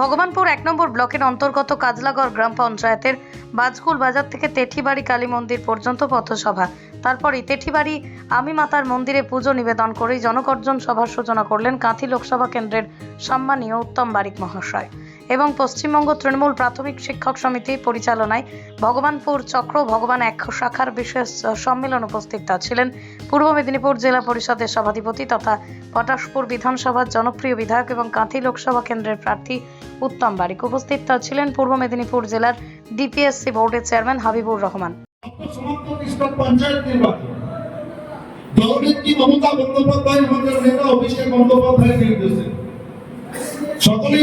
ভগবানপুর এক নম্বর ব্লকের অন্তর্গত কাজলাগড় গ্রাম পঞ্চায়েতের বাজকুল বাজার থেকে তেঠিবাড়ি কালী মন্দির পর্যন্ত পথসভা। তারপরই তেঠিবাড়ি আমি মাতার মন্দিরে পুজো নিবেদন করেই জনকর্জন সভার সূচনা করলেন কাঁথি লোকসভা কেন্দ্রের সম্মানীয় উত্তম বারিক মহাশয়। এবং পশ্চিমবঙ্গ তৃণমূল প্রাথমিক শিক্ষক সমিতি পরিচালনায় ভগবানপুর চক্র ভগবান এক শাখার বিশেষ সম্মেলন উপস্থিত ছিলেন। পূর্ব মেদিনীপুর জেলা পরিষদের সভাধিপতি তথা পটাশপুর বিধানসভার জনপ্রিয় বিধায়ক এবং কাঁথি লোকসভা কেন্দ্রের প্রার্থী উত্তম বারিক উপস্থিত ছিলেন। পূর্ব মেদিনীপুর জেলার ডিপিএসসি বোর্ডের চেয়ারম্যান হাবিবুর রহমান। নির্বাচন দলনেত্রী মমতা বন্দ্যোপাধ্যায়, আমাদের নেতা অভিষেক বন্দ্যোপাধ্যায়ের নির্দেশে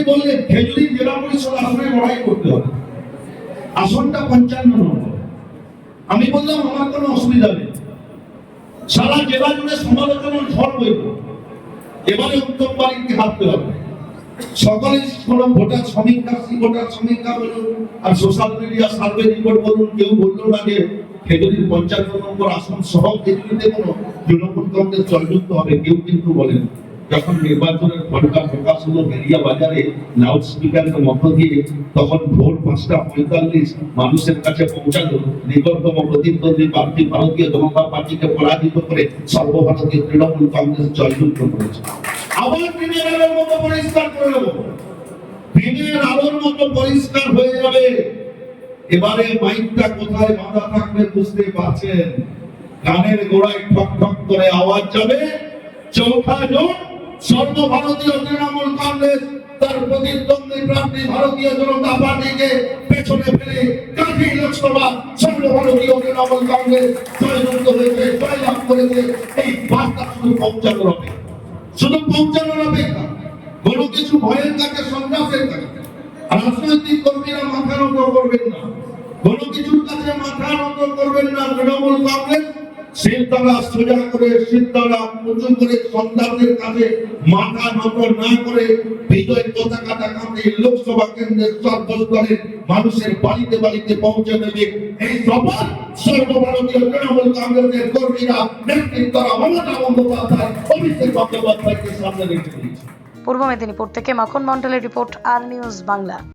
বললেন খেজুরি জেলা পরিষদ আসনে লড়াই করতে হবে। আসনটা পঞ্চান্ন নম্বর। আমি বললাম, আমার কোনো অসুবিধা নেই। সারা জেলা জুড়ে সমালোচনার ঝড় বইব। এবারে উত্তম বাড়িকে হারতে হবে। সকলে কোনো ভোটার সমীক্ষা ভোটার সমীক্ষা বলুন আর সোশ্যাল মিডিয়া সার্ভে রিপোর্ট বলুন কেউ বলল না যে খেজুরির পঞ্চান্ন নম্বর আসন সহ খেজুরিতে কোনো তৃণমূল কংগ্রেস জয়যুক্ত হবে, কেউ কিন্তু বলেন। যখন নির্বাচনের ফলটা প্রকাশ হলো বেরিয়া বাজারে লাউড স্পিকারের মধ্য দিয়ে, তখন ভোর পাঁচটা পঁয়তাল্লিশ মানুষের কাছে পৌঁছালো নিকটতম প্রতিদ্বন্দ্বী প্রার্থী ভারতীয় জনতা পার্টিকে পরাজিত করে সর্বভারতীয় তৃণমূল কংগ্রেস জয়যুক্ত করেছে। আবার মতো পরিষ্কার করে দিনের আলোর মতো পরিষ্কার হয়ে যাবে। এবারে মাইকটা কোথায় বাঁধা থাকবে বুঝতে পারছেন? কানের গোড়ায় ঠক ঠক করে আওয়াজ যাবে। চৌঠা জোট সর্বভারতীয় তৃণমূল কংগ্রেস তার প্রতিদ্বন্দ্বী প্রার্থী ভারতীয় জনতা পার্টিকে পেছনে ফেলে কাঠি লোকসভা সর্বভারতীয় তৃণমূল কংগ্রেস জয়যুক্ত হয়েছে, জয়লাভ করেছে। এই বার্তা শুধু পৌঁছানোর অপেক্ষা। শুধু পৌঁছানোর অপেক্ষা। কোনো কিছু ভয়ের কাছে সন্ত্রাসের কাছে রাজনৈতিক কর্মীরা মাথা নত করবেন না। কোনো কিছুর কাছে মাথা নত করবেন না তৃণমূল কংগ্রেস। শিলতলা সোজা করে শিলতলা উঁচু করে সন্ত্রাসের কাছে মাথা নত না করে বিজয় পতাকাটা কাঁধে লোকসভা কেন্দ্রের সর্বস্তরে মানুষের বাড়িতে বাড়িতে পৌঁছে দেবে। এই শপথ সর্বভারতীয় তৃণমূল কংগ্রেসের কর্মীরা নেতৃত্বরা মমতা বন্দ্যোপাধ্যায়, অভিষেক বন্দ্যোপাধ্যায়কে সামনে রেখে দিয়েছে। পূর্ব মেদিনীপুর থেকে মাখন মণ্ডলের রিপোর্ট আর নিউজ বাংলা।